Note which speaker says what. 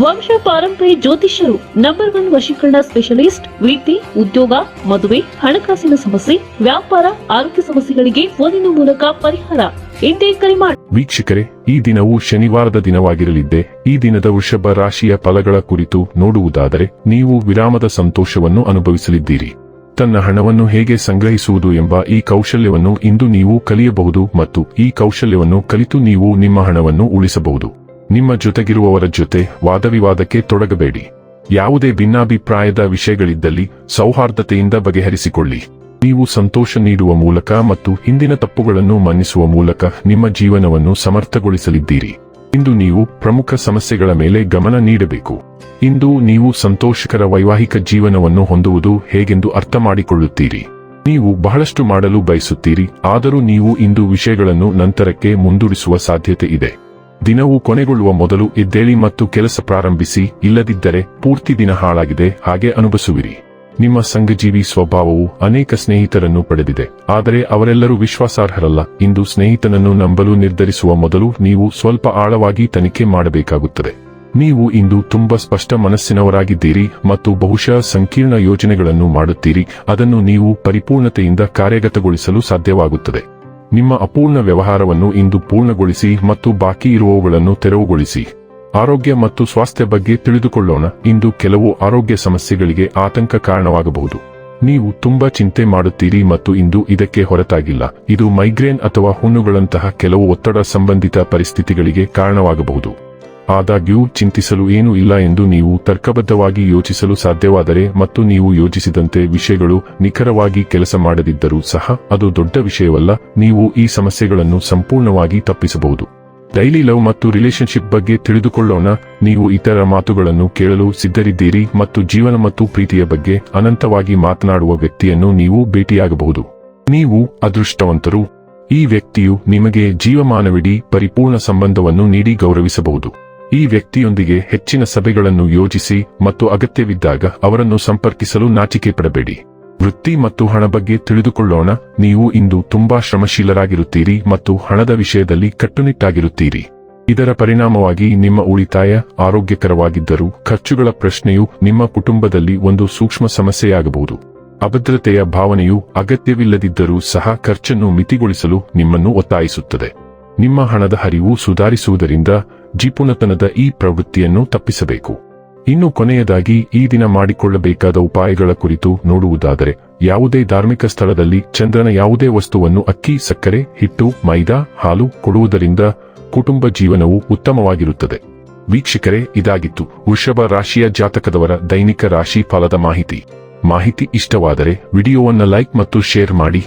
Speaker 1: ವಂಶ ಪಾರಂಪರ್ಯ ಜ್ಯೋತಿಷ್ಯರು ನಂಬರ್ ಒನ್ ವಶೀಕರಣ ಸ್ಪೆಷಲಿಸ್ಟ್ ವಿದ್ಯೆ ಉದ್ಯೋಗ, ಮದುವೆ, ಹಣಕಾಸಿನ ಸಮಸ್ಯೆ, ವ್ಯಾಪಾರ, ಆರೋಗ್ಯ ಸಮಸ್ಯೆಗಳಿಗೆ ಫೋನಿನ ಮೂಲಕ ಪರಿಹಾರ. ಎಂದೇ ಕರೆ ಮಾಡಿ
Speaker 2: ವೀಕ್ಷಕರೇ, ಈ ದಿನವು ಶನಿವಾರದ ದಿನವಾಗಿರಲಿದ್ದೆ. ಈ ದಿನದ ವೃಷಭ ರಾಶಿಯ ಫಲಗಳ ಕುರಿತು ನೋಡುವುದಾದರೆ, ನೀವು ವಿರಾಮದ ಸಂತೋಷವನ್ನು ಅನುಭವಿಸಲಿದ್ದೀರಿ. ತನ್ನ ಹಣವನ್ನು ಹೇಗೆ ಸಂಗ್ರಹಿಸುವುದು ಎಂಬ ಈ ಕೌಶಲ್ಯವನ್ನು ಇಂದು ನೀವು ಕಲಿಯಬಹುದು ಮತ್ತು ಈ ಕೌಶಲ್ಯವನ್ನು ಕಲಿತು ನೀವು ನಿಮ್ಮ ಹಣವನ್ನು ಉಳಿಸಬಹುದು. ನಿಮ್ಮ ಜೊತೆಗಿರುವವರ ಜೊತೆ ವಾದವಿವಾದಕ್ಕೆ ತೊಡಗಬೇಡಿ. ಯಾವುದೇ ಭಿನ್ನಾಭಿಪ್ರಾಯದ ವಿಷಯಗಳಿದ್ದಲ್ಲಿ ಸೌಹಾರ್ದತೆಯಿಂದ ಬಗೆಹರಿಸಿಕೊಳ್ಳಿ. ನೀವು ಸಂತೋಷ ನೀಡುವ ಮೂಲಕ ಮತ್ತು ಹಿಂದಿನ ತಪ್ಪುಗಳನ್ನು ಮನ್ನಿಸುವ ಮೂಲಕ ನಿಮ್ಮ ಜೀವನವನ್ನು ಸಮರ್ಥಗೊಳಿಸಲಿದ್ದೀರಿ. ಇಂದು ನೀವು ಪ್ರಮುಖ ಸಮಸ್ಯೆಗಳ ಮೇಲೆ ಗಮನ ನೀಡಬೇಕು. ಇಂದು ನೀವು ಸಂತೋಷಕರ ವೈವಾಹಿಕ ಜೀವನವನ್ನು ಹೊಂದುವುದು ಹೇಗೆಂದು ಅರ್ಥ ಮಾಡಿಕೊಳ್ಳುತ್ತೀರಿ ನೀವು ಬಹಳಷ್ಟು ಮಾಡಲು ಬಯಸುತ್ತೀರಿ, ಆದರೂ ನೀವು ಇಂದು ವಿಷಯಗಳನ್ನು ನಂತರಕ್ಕೆ ಮುಂದೂಡಿಸುವ ಸಾಧ್ಯತೆ ಇದೆ. ದಿನವು ಕೊನೆಗೊಳ್ಳುವ ಮೊದಲು ಎದ್ದೇಳಿ ಮತ್ತು ಕೆಲಸ ಪ್ರಾರಂಭಿಸಿ, ಇಲ್ಲದಿದ್ದರೆ ಪೂರ್ತಿ ದಿನ ಹಾಳಾಗಿದೆ, ಹಾಗೆ ಅನುಭವಿಸುವಿರಿ. ನಿಮ್ಮ ಸಂಘಜೀವಿ ಸ್ವಭಾವವು ಅನೇಕ ಸ್ನೇಹಿತರನ್ನು ಪಡೆದಿದೆ, ಆದರೆ ಅವರೆಲ್ಲರೂ ವಿಶ್ವಾಸಾರ್ಹರಲ್ಲ. ಇಂದು ಸ್ನೇಹಿತನನ್ನು ನಂಬಲು ನಿರ್ಧರಿಸುವ ಮೊದಲು ನೀವು ಸ್ವಲ್ಪ ಆಳವಾಗಿ ತನಿಖೆ ಮಾಡಬೇಕಾಗುತ್ತದೆ. ನೀವು ಇಂದು ತುಂಬಾ ಸ್ಪಷ್ಟ ಮನಸ್ಸಿನವರಾಗಿದ್ದೀರಿ ಮತ್ತು ಬಹುಶಃ ಸಂಕೀರ್ಣ ಯೋಜನೆಗಳನ್ನು ಮಾಡುತ್ತೀರಿ, ಅದನ್ನು ನೀವು ಪರಿಪೂರ್ಣತೆಯಿಂದ ಕಾರ್ಯಗತಗೊಳಿಸಲು ಸಾಧ್ಯವಾಗುತ್ತದೆ. ನಿಮ್ಮ ಅಪೂರ್ಣ ವ್ಯವಹಾರವನ್ನು ಇಂದು ಪೂರ್ಣಗೊಳಿಸಿ ಮತ್ತು ಬಾಕಿ ಇರುವವುಗಳನ್ನು ತೆರವುಗೊಳಿಸಿ. ಆರೋಗ್ಯ ಮತ್ತು ಸ್ವಾಸ್ಥ್ಯ ಬಗ್ಗೆ ತಿಳಿದುಕೊಳ್ಳೋಣ. ಇಂದು ಕೆಲವು ಆರೋಗ್ಯ ಸಮಸ್ಯೆಗಳಿಗೆ ಆತಂಕ ಕಾರಣವಾಗಬಹುದು. ನೀವು ತುಂಬಾ ಚಿಂತೆ ಮಾಡುತ್ತೀರಿ ಮತ್ತು ಇಂದು ಇದಕ್ಕೆ ಹೊರತಾಗಿಲ್ಲ. ಇದು ಮೈಗ್ರೇನ್ ಅಥವಾ ಹುಣ್ಣುಗಳಂತಹ ಕೆಲವು ಒತ್ತಡ ಸಂಬಂಧಿತ ಪರಿಸ್ಥಿತಿಗಳಿಗೆ ಕಾರಣವಾಗಬಹುದು. ಆದಾಗ್ಯೂ, ಚಿಂತಿಸಲು ಏನೂ ಇಲ್ಲ ಎಂದು ನೀವು ತರ್ಕಬದ್ಧವಾಗಿ ಯೋಚಿಸಲು ಸಾಧ್ಯವಾದರೆ ಮತ್ತು ನೀವು ಯೋಚಿಸಿದಂತೆ ವಿಷಯಗಳು ನಿಖರವಾಗಿ ಕೆಲಸ ಮಾಡದಿದ್ದರೂ ಸಹ, ಅದು ದೊಡ್ಡ ವಿಷಯವಲ್ಲ, ನೀವು ಈ ಸಮಸ್ಯೆಗಳನ್ನು ಸಂಪೂರ್ಣವಾಗಿ ತಪ್ಪಿಸಬಹುದು. ಡೈಲಿ ಲವ್ ಮತ್ತು ರಿಲೇಶನ್ಶಿಪ್ ಬಗ್ಗೆ ತಿಳಿದುಕೊಳ್ಳೋಣ, ನೀವು ಇತರ ಮಾತುಗಳನ್ನು ಕೇಳಲು ಸಿದ್ಧರಿದ್ದೀರಿ ಮತ್ತು ಜೀವನ ಮತ್ತು ಪ್ರೀತಿಯ ಬಗ್ಗೆ ಅನಂತವಾಗಿ ಮಾತನಾಡುವ ವ್ಯಕ್ತಿಯನ್ನು ನೀವು ಭೇಟಿಯಾಗಬಹುದು. ನೀವು ಅದೃಷ್ಟವಂತರು. ಈ ವ್ಯಕ್ತಿಯು ನಿಮಗೆ ಜೀವಮಾನವಿಡೀ ಪರಿಪೂರ್ಣ ಸಂಬಂಧವನ್ನು ನೀಡಿ ಗೌರವಿಸಬಹುದು. ಈ ವ್ಯಕ್ತಿಯೊಂದಿಗೆ ಹೆಚ್ಚಿನ ಸಭೆಗಳನ್ನು ಯೋಜಿಸಿ ಮತ್ತು ಅಗತ್ಯವಿದ್ದಾಗ ಅವರನ್ನು ಸಂಪರ್ಕಿಸಲು ನಾಚಿಕೆ ಪಡಬೇಡಿ. ವೃತ್ತಿ ಮತ್ತು ಹಣ ಬಗ್ಗೆ ತಿಳಿದುಕೊಳ್ಳೋಣ. ನೀವು ಇಂದು ತುಂಬಾ ಶ್ರಮಶೀಲರಾಗಿರುತ್ತೀರಿ ಮತ್ತು ಹಣದ ವಿಷಯದಲ್ಲಿ ಕಟ್ಟುನಿಟ್ಟಾಗಿರುತ್ತೀರಿ. ಇದರ ಪರಿಣಾಮವಾಗಿ ನಿಮ್ಮ ಉಳಿತಾಯ ಆರೋಗ್ಯಕರವಾಗಿದ್ದರೂ ಖರ್ಚುಗಳ ಪ್ರಶ್ನೆಯು ನಿಮ್ಮ ಕುಟುಂಬದಲ್ಲಿ ಒಂದು ಸೂಕ್ಷ್ಮ ಸಮಸ್ಯೆಯಾಗಬಹುದು. ಅಭದ್ರತೆಯ ಭಾವನೆಯು ಅಗತ್ಯವಿಲ್ಲದಿದ್ದರೂ ಸಹ ಖರ್ಚನ್ನು ಮಿತಿಗೊಳಿಸಲು ನಿಮ್ಮನ್ನು ಒತ್ತಾಯಿಸುತ್ತದೆ. ನಿಮ್ಮ ಹಣದ ಹರಿವು ಸುಧಾರಿಸುವುದರಿಂದ ಜಿಪುಣತನದ ಈ ಪ್ರವೃತ್ತಿಯನ್ನು ತಪ್ಪಿಸಬೇಕು. ಇನ್ನು ಕೊನೆಯದಾಗಿ ಈ ದಿನ ಮಾಡಿಕೊಳ್ಳಬೇಕಾದ ಉಪಾಯಗಳ ಕುರಿತು ನೋಡುವುದಾದರೆ, ಯಾವುದೇ ಧಾರ್ಮಿಕ ಸ್ಥಳದಲ್ಲಿ ಚಂದ್ರನ ಯಾವುದೇ ವಸ್ತುವನ್ನು ಅಕ್ಕಿ, ಸಕ್ಕರೆ, ಹಿಟ್ಟು, ಮೈದಾ, ಹಾಲು ಕೊಡುವುದರಿಂದ ಕುಟುಂಬ ಜೀವನವು ಉತ್ತಮವಾಗಿರುತ್ತದೆ. ವೀಕ್ಷಕರೇ, ಇದಾಗಿತ್ತು ವೃಷಭ ರಾಶಿಯ ಜಾತಕದವರ ದೈನಿಕ ರಾಶಿ ಫಲದ ಮಾಹಿತಿ. ಮಾಹಿತಿ ಇಷ್ಟವಾದರೆ ವಿಡಿಯೋವನ್ನು ಲೈಕ್ ಮತ್ತು ಶೇರ್ ಮಾಡಿ.